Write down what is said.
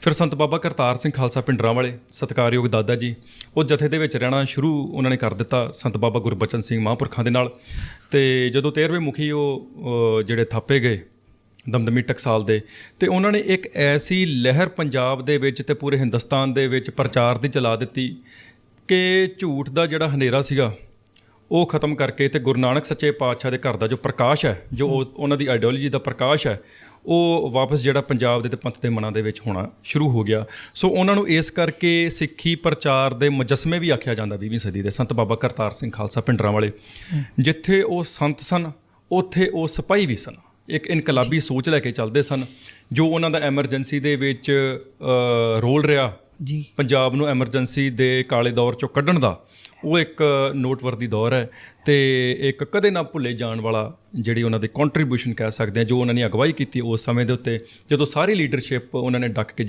ਫਿਰ ਸੰਤ ਬਾਬਾ ਕਰਤਾਰ ਸਿੰਘ ਖਾਲਸਾ ਪਿੰਡਰਾਂ ਵਾਲੇ, ਸਤਿਕਾਰਯੋਗ ਦਾਦਾ ਜੀ, ਉਹ ਜਥੇ ਦੇ ਵਿੱਚ ਰਹਿਣਾ ਸ਼ੁਰੂ ਉਹਨਾਂ ਨੇ ਕਰ ਦਿੱਤਾ ਸੰਤ ਬਾਬਾ ਗੁਰਬਚਨ ਸਿੰਘ ਮਹਾਂਪੁਰਖਾਂ ਦੇ ਨਾਲ। ਤੇ ਜਦੋਂ 13ਵੇਂ ਮੁਖੀ ਉਹ ਜਿਹੜੇ ਥਾਪੇ ਗਏ, ਦਮਦਮੀ ਟਕਸਾਲ ਦੇ, ਤੇ ਉਹਨਾਂ ਨੇ ਇੱਕ ਐਸੀ ਲਹਿਰ ਪੰਜਾਬ ਦੇ ਵਿੱਚ ਤੇ ਪੂਰੇ ਹਿੰਦੁਸਤਾਨ ਦੇ ਵਿੱਚ ਪ੍ਰਚਾਰ ਦੀ ਚਲਾ ਦਿੱਤੀ ਕਿ ਝੂਠ ਦਾ ਜਿਹੜਾ ਹਨੇਰਾ ਸੀਗਾ ਉਹ ਖਤਮ ਕਰਕੇ ਤੇ ਗੁਰੂ ਨਾਨਕ ਸੱਚੇ ਪਾਤਸ਼ਾਹ ਦੇ ਘਰ ਦਾ ਜੋ ਪ੍ਰਕਾਸ਼ ਹੈ ਜੋ ਉਹ- ਉਹਨਾਂ ਦੀ ਆਈਡੀਓਲੋਜੀ ਦਾ ਪ੍ਰਕਾਸ਼ ਹੈ ਉਹ ਵਾਪਸ ਜਿਹੜਾ ਪੰਜਾਬ ਦੇ ਤੇ ਪੰਥ ਦੇ ਮਨਾਂ ਦੇ ਵਿੱਚ ਹੋਣਾ ਸ਼ੁਰੂ ਹੋ ਗਿਆ। ਸੋ ਉਹਨਾਂ ਨੂੰ ਇਸ ਕਰਕੇ ਸਿੱਖੀ ਪ੍ਰਚਾਰ ਦੇ ਮੁਜੱਸਮੇ ਵੀ ਆਖਿਆ ਜਾਂਦਾ 20ਵੀਂ ਸਦੀ ਦੇ ਸੰਤ ਬਾਬਾ ਕਰਤਾਰ ਸਿੰਘ ਖਾਲਸਾ ਪਿੰਡਰਾਂ ਵਾਲੇ। ਜਿੱਥੇ ਉਹ ਸੰਤ ਸਨ ਉੱਥੇ ਉਹ ਸਿਪਾਹੀ ਵੀ ਸਨ। ਇੱਕ ਇਨਕਲਾਬੀ ਸੋਚ ਲੈ ਕੇ ਚੱਲਦੇ ਸਨ ਜੋ ਉਹਨਾਂ ਦਾ ਐਮਰਜੈਂਸੀ ਦੇ ਵਿੱਚ ਰੋਲ ਰਿਹਾ। ਜੀ। ਪੰਜਾਬ ਨੂੰ ਐਮਰਜੈਂਸੀ ਦੇ ਕਾਲੇ ਦੌਰ ਚੋਂ ਕੱਢਣ ਦਾ, ਉਹ ਇੱਕ ਨੋਟਵਰਦੀ ਦੌਰ ਹੈ ਤੇ ਇੱਕ ਕਦੇ ਨਾ ਭੁੱਲੇ ਜਾਣ ਵਾਲਾ ਜਿਹੜੀ ਉਹਨਾਂ ਦੀ ਕੰਟਰੀਬਿਊਸ਼ਨ ਕਹਿ ਸਕਦੇ ਆ ਜੋ ਉਹਨਾਂ ਨੇ ਅਗਵਾਈ ਕੀਤੀ ਉਸ ਸਮੇਂ ਦੇ ਉੱਤੇ, ਜਦੋਂ ਸਾਰੀ ਲੀਡਰਸ਼ਿਪ ਉਹਨਾਂ ਨੇ ਡੱਕ ਕੇ